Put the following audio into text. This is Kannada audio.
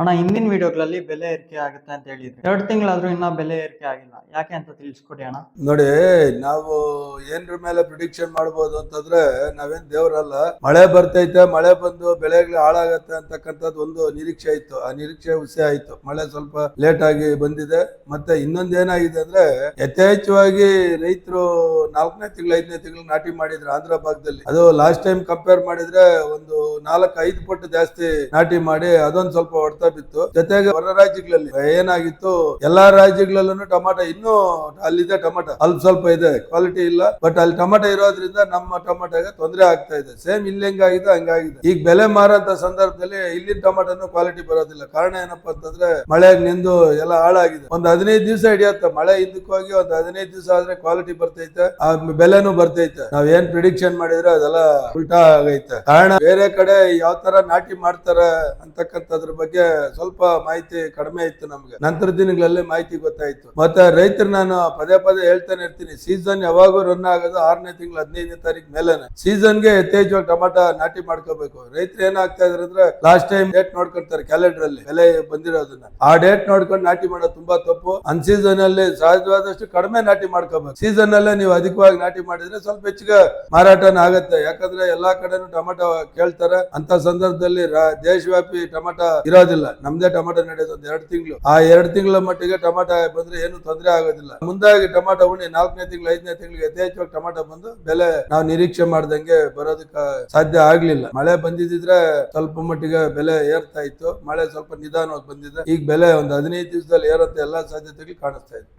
ಅಣ್ಣ, ಹಿಂದಿನ ವಿಡಿಯೋಗಳಲ್ಲಿ ಬೆಲೆ ಏರಿಕೆ ಆಗುತ್ತೆ ಅಂತ ಹೇಳಿದ್ರು. ಎರಡು ತಿಂಗಳಾದ್ರೂ ಇನ್ನ ಬೆಲೆ ಏರಿಕೆ ಆಗಿಲ್ಲ. ಯಾಕೆ ಅಂತ ತಿಳಿಸ್ಕೊಡಿ ಅಣ್ಣ. ನೋಡಿ, ನಾವು ಏನ್ರ ಮೇಲೆ ಪ್ರಿಡಿಕ್ಷನ್ ಮಾಡ್ಬೋದು ಅಂತಂದ್ರೆ ನಾವೇನ್ ದೇವರಲ್ಲ, ಮಳೆ ಬರ್ತೈತೆ, ಮಳೆ ಬಂದು ಬೆಳೆಗಳು ಹಾಳಾಗತ್ತೆ ಅಂತಕ್ಕಂಥದ್ದು ಒಂದು ನಿರೀಕ್ಷೆ ಇತ್ತು. ಆ ನಿರೀಕ್ಷೆ ಹುಸಿ ಆಯ್ತು. ಮಳೆ ಸ್ವಲ್ಪ ಲೇಟ್ ಆಗಿ ಬಂದಿದೆ. ಮತ್ತೆ ಇನ್ನೊಂದ್ ಏನಾಗಿದೆ ಅಂದ್ರೆ, ಯಥೇಚ್ಛವಾಗಿ ರೈತರು ನಾಲ್ಕನೇ ತಿಂಗಳು, ಐದನೇ ತಿಂಗಳು ನಾಟಿ ಮಾಡಿದ್ರು ಆಂಧ್ರ ಭಾಗದಲ್ಲಿ. ಅದು ಲಾಸ್ಟ್ ಟೈಮ್ ಕಂಪೇರ್ ಮಾಡಿದ್ರೆ ಒಂದು ನಾಲ್ಕು, ಐದು ಪಟ್ಟು ಜಾಸ್ತಿ ನಾಟಿ ಮಾಡಿ ಅದೊಂದು ಸ್ವಲ್ಪ ಹೊಡ್ತಾ ಬಿತ್ತು. ಜೊತೆಗೆ ಹೊರ ರಾಜ್ಯಗಳಲ್ಲಿ ಏನಾಗಿತ್ತು? ಎಲ್ಲಾ ರಾಜ್ಯಗಳಲ್ಲೂ ಟೊಮಾಟೊ ಇನ್ನೂ ಅಲ್ಲಿದೆ ಟೊಮಾಟೊ. ಅಲ್ಪ ಸ್ವಲ್ಪ ಇದೆ ಕ್ವಾಲಿಟಿ ಇಲ್ಲ. ಬಟ್ ಅಲ್ಲಿ ಟೊಮಾಟೊ ಇರೋದ್ರಿಂದ ನಮ್ಮ ಟೊಮಾಟೊಗೆ ತೊಂದರೆ ಆಗ್ತಾ ಇದೆ. ಸೇಮ್ ಇಲ್ಲಿ ಹೆಂಗಾಗಿದೆ, ಹಂಗಾಗಿದೆ. ಈಗ ಬೆಲೆ ಮಾರಂತ ಸಂದರ್ಭದಲ್ಲಿ ಇಲ್ಲಿನ ಟೊಮಾಟೊನು ಕ್ವಾಲಿಟಿ ಬರೋದಿಲ್ಲ. ಕಾರಣ ಏನಪ್ಪಾ ಅಂತಂದ್ರೆ ಮಳೆ ನಿಂದು ಎಲ್ಲ ಹಾಳಾಗಿದೆ. ಒಂದ್ ಹದಿನೈದು ದಿವಸ ಹಿಡಿಯತ್ತೆ. ಮಳೆ ಹಿಂದಕ್ಕೆ ಹೋಗಿ ಒಂದ್ ಹದಿನೈದು ದಿವಸ ಆದ್ರೆ ಕ್ವಾಲಿಟಿ ಬರ್ತೈತೆ. ಆ ಬೆಲೆನೂ ಬರ್ತೈತೆ. ನಾವ್ ಏನ್ ಪ್ರಿಡಿಕ್ಷನ್ ಮಾಡಿದ್ರೆ ಅದೆಲ್ಲ ಉಲ್ಟಾ ಆಗೈತೆ. ಕಾರಣ ಬೇರೆ ಕಡೆ ಯಾವ ತರ ನಾಟಿ ಮಾಡ್ತಾರೆ ಅಂತಕ್ಕಂಥದ್ರ ಬಗ್ಗೆ ಸ್ವಲ್ಪ ಮಾಹಿತಿ ಕಡಿಮೆ ಇತ್ತು ನಮ್ಗೆ. ನಂತರ ದಿನಗಳಲ್ಲಿ ಮಾಹಿತಿ ಗೊತ್ತಾಯ್ತು. ಮತ್ತೆ ರೈತರು ನಾನು ಪದೇ ಪದೇ ಹೇಳ್ತಾನೆ ಇರ್ತೀನಿ ಸೀಸನ್ ಯಾವಾಗೂ ರನ್ ಆಗೋದು ಆರನೇ ತಿಂಗಳು ಹದಿನೈದನೇ ತಾರೀಕು ಸೀಸನ್ಗೆ ಯಥೇಚ್ಛವಾಗಿ ಟೊಮಾಟೊ ನಾಟಿ ಮಾಡ್ಕೋಬೇಕು. ರೈತರು ಏನಾಗ್ತಾ ಇದಾರೆ ಅಂದ್ರೆ ಲಾಸ್ಟ್ ಟೈಮ್ ಡೇಟ್ ನೋಡ್ಕೊಂತಾರೆ ಕ್ಯಾಲೆಂಡರ್ ಅಲ್ಲಿ, ಬೆಲೆ ಬಂದಿರೋದನ್ನ. ಆ ಡೇಟ್ ನೋಡ್ಕೊಂಡು ನಾಟಿ ಮಾಡೋದು ತುಂಬಾ ತಪ್ಪು. ಅನ್ ಸೀಸನ್ ಅಲ್ಲಿ ಸಹಜವಾದಷ್ಟು ಕಡಿಮೆ ನಾಟಿ ಮಾಡ್ಕೋಬೇಕು. ಸೀಸನ್ ಅಲ್ಲೇ ನೀವು ಅಧಿಕವಾಗಿ ನಾಟಿ ಮಾಡಿದ್ರೆ ಸ್ವಲ್ಪ ಹೆಚ್ಚಿಗೆ ಮಾರಾಟನ ಆಗತ್ತೆ. ಯಾಕಂದ್ರೆ ಎಲ್ಲಾ ಕಡೆನೂ ಟೊಮಾಟೊ ಕೇಳ್ತಾರೆ. ಅಂತ ಸಂದರ್ಭದಲ್ಲಿ ದೇಶವ್ಯಾಪಿ ಟೊಮಾಟೊ ಇರೋದಿಲ್ಲ. ನಮ್ದೇ ಟೊಮೆಟೊ ನಡೆಯೋದು ಒಂದು ಎರಡು ತಿಂಗಳು. ಆ ಎರಡು ತಿಂಗಳ ಮಟ್ಟಿಗೆ ಟೊಮೆಟೊ ಬಂದ್ರೆ ಏನು ತೊಂದರೆ ಆಗೋದಿಲ್ಲ. ಮುಂದಾಗಿ ಟೊಮೆಟೊ ಉಣ್ಣಿ ನಾಲ್ಕನೇ ತಿಂಗಳು, ಐದನೇ ತಿಂಗಳಿಗೆ ಯಥೇಚ್ಛವಾಗಿ ಟೊಮೆಟೊ ಬಂದು ಬೆಲೆ ನಾವು ನಿರೀಕ್ಷೆ ಮಾಡ್ದಂಗೆ ಬರೋದಕ್ಕೆ ಸಾಧ್ಯ ಆಗ್ಲಿಲ್ಲ. ಮಳೆ ಬಂದಿದ್ರೆ ಸ್ವಲ್ಪ ಮಟ್ಟಿಗೆ ಬೆಲೆ ಏರ್ತಾ ಇತ್ತು. ಮಳೆ ಸ್ವಲ್ಪ ನಿಧಾನವಾಗಿ ಬಂದಿದೆ. ಈಗ ಬೆಲೆ ಒಂದು ಹದಿನೈದು ದಿವಸದಲ್ಲಿ ಏರುತ್ತೆ ಎಲ್ಲಾ ಸಾಧ್ಯತೆಗಳು ಕಾಣಿಸ್ತಾ ಇದೆ.